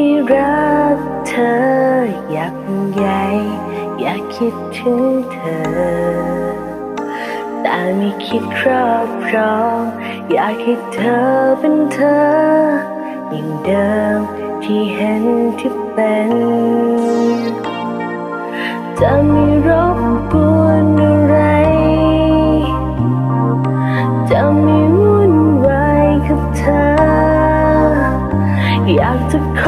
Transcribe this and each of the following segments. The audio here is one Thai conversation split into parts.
ที่รักเธอ อยากใหญ่อยากคิดถึงเธอ แต่ไม่คิดครอบครอง อยากให้เธอเป็นเธอ อย่างเดิมที่เห็นที่เป็นจะไม่รบกวนอะไร จะไม่วุ่นวายกับเธอ อยากจะขอ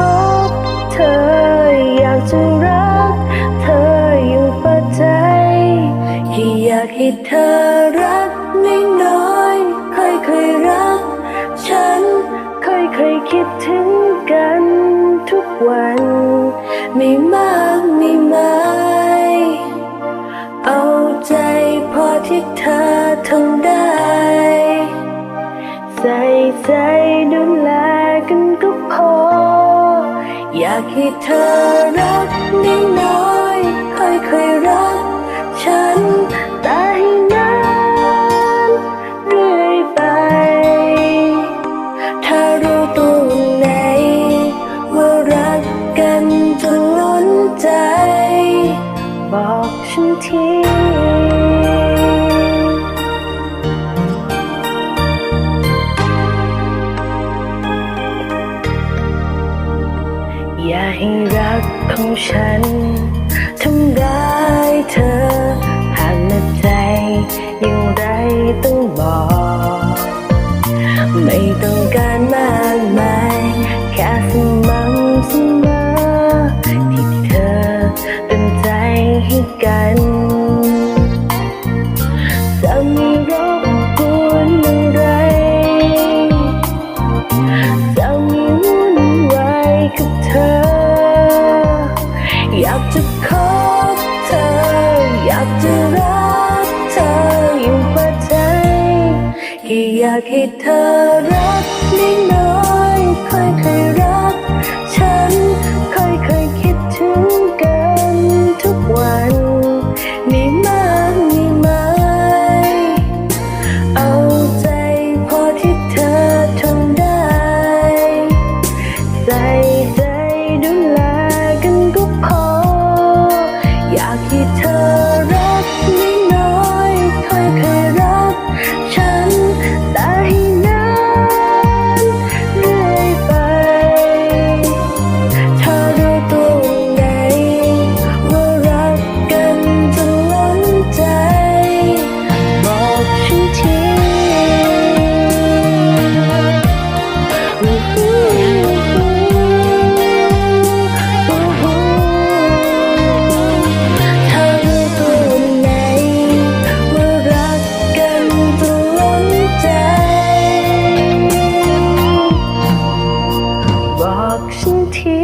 เธอรักน้อยๆค่อยๆรัก ฉันค่อยๆคิดถึงกันทุกวัน ไม่มากไม่มายเอาใจพอที่เธอทำได้ ใส่ใจดูแลกันก็พอ อยากให้เธอรักน้อยๆ ฉันทีอย่าให้รักของฉันทำร้ายเธอ หากในใจย่างไรต้องบอก ไม่ต้องการมากมายากจะรักเธออยู่ประใจแค่อยากให้เธอรักนิดน้อยค่อยๆรัก ฉันค่อยๆคิดถึงกันทุกวันม่มากม่ไมเอาใจพอที่เธอทำได้ใส่ใจดูแลกันก็พอ อยากให้ 心贴。